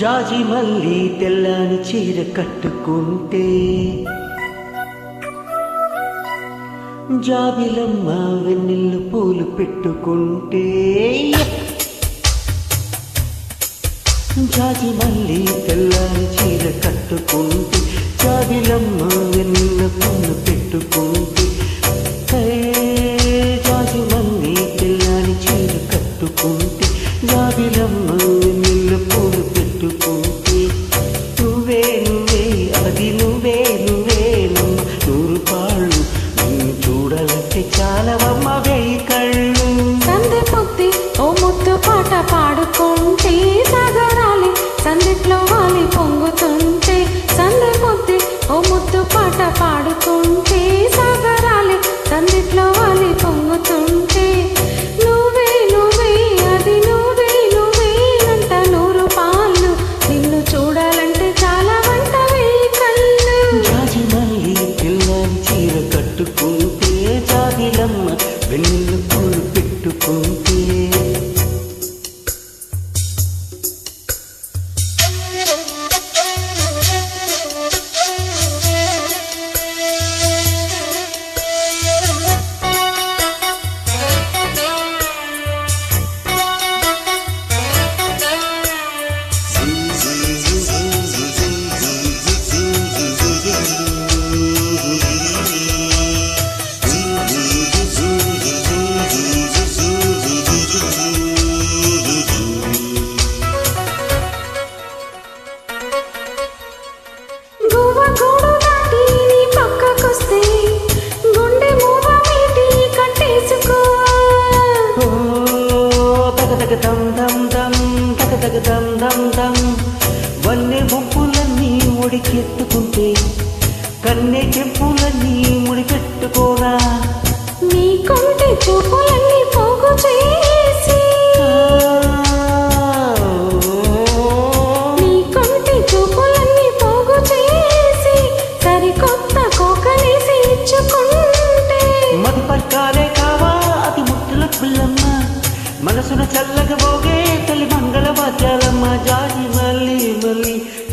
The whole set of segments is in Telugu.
జాజి మల్లి తెల్లని చీర కట్టుకుంటే జాబిలమ్మ వెన్నెల్లు పూలు పెట్టుకుంటే. జాజి మల్లి తెల్లని చీర కట్టుకుంటే జాబిలమ్మ వెన్నెల్లు పూలు పెట్టుకుంటే. సందిట్లో వాలి పొంగుతుంటే సందె పొత్తి ఓ ముద్దు పాట పాడుకుంటే సాగరాలి సందిట్లో వాలి పొంగుతుంటే నువ్వే నువ్వే అది నువ్వే నువ్వేనంట నూరు పాళ్ళు. నిన్ను చూడాలంటే చాలా వంట వేయి కళ్ళు. జాజి మళ్ళీ పిల్లని చీర కట్టుకుంటే జాజిలమ్మ వెన్నెల్లు ముడికెత్తుకుంటే కన్నె చెప్పులన్నీ ముడిపెట్టుకోరా నీ కొంటె చూపులన్నీ పోగు చేసి. నీ కొంటె చూపులన్నీ పోగు చేసి సరికొత్త కోకనేసి ఇచ్చుకుంటే మది పట్టాలే కావా అతి ముట్టుల పిల్లమ్మ. మనసున చల్లగా పోగే తల్లి మంగళ వాద్యాలమ్మ జాజి మల్లి మల్లి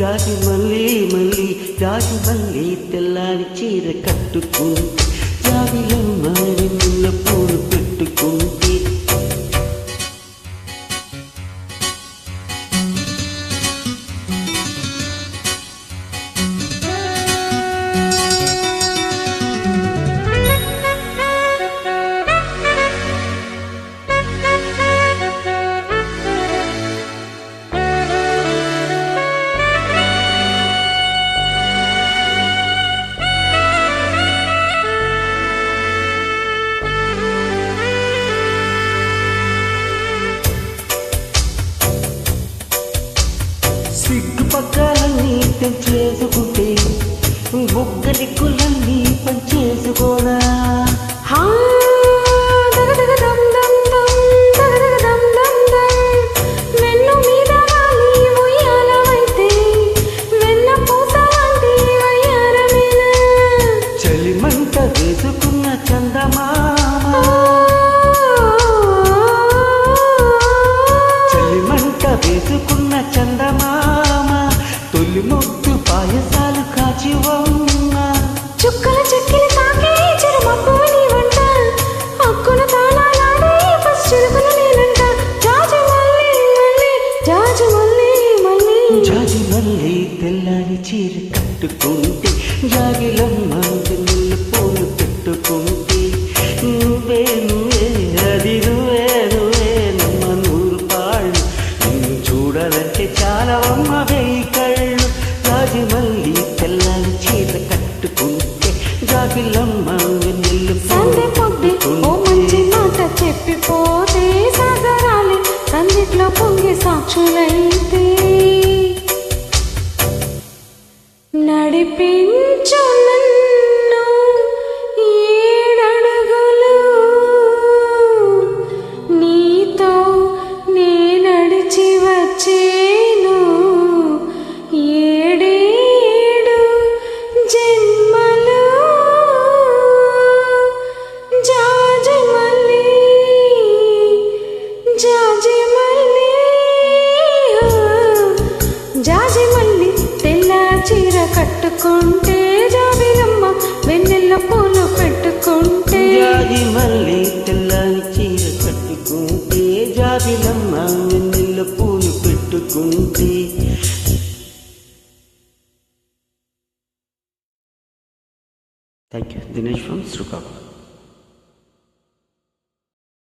జాజి మల్లి మల్లి జాజి మల్లి తెల్లారి చీర కట్టుకుంటే జాబిలమ్మ వెన్నుల పూలు పెట్టుకుంటే పక్కలన్నీ తెంచేసుకుంటే బుగ్గలి కులన్నీ చేసుకోరా జాజి మల్లి తెల్లని చీర కట్టుకుంటే జాగిలమ్మ వెన్నెల పూలు పెట్టుకుంటే నువ్వే నువ్వే అది నువ్వే నువ్వే నమ్మ నూరు పాళ్ళు. నిన్ను చూడాలంటే చాలా అమ్మ వేయి కళ్ళు. జాజి మల్లి తెల్లని చీర కట్టుకుంటే జాగిలమ్మ వెన్నెల సందె పొద్దు ఓ మంచి పూలు మాట చెప్పిపోతే సాగరాలి సందిట్లో పొంగి సాక్షులైతే Filipe పెట్టుకుంటే జాబిరమ్మ వెన్నెల పూలు పెట్టుకుంటే. జాజి మళ్ళీ తెల్లని చీర కట్టుకుంటే జాబిలమ్మ వెన్నెల్ల పూలు పెట్టుకుంటే. Thank you Dinesh from Srikakulam.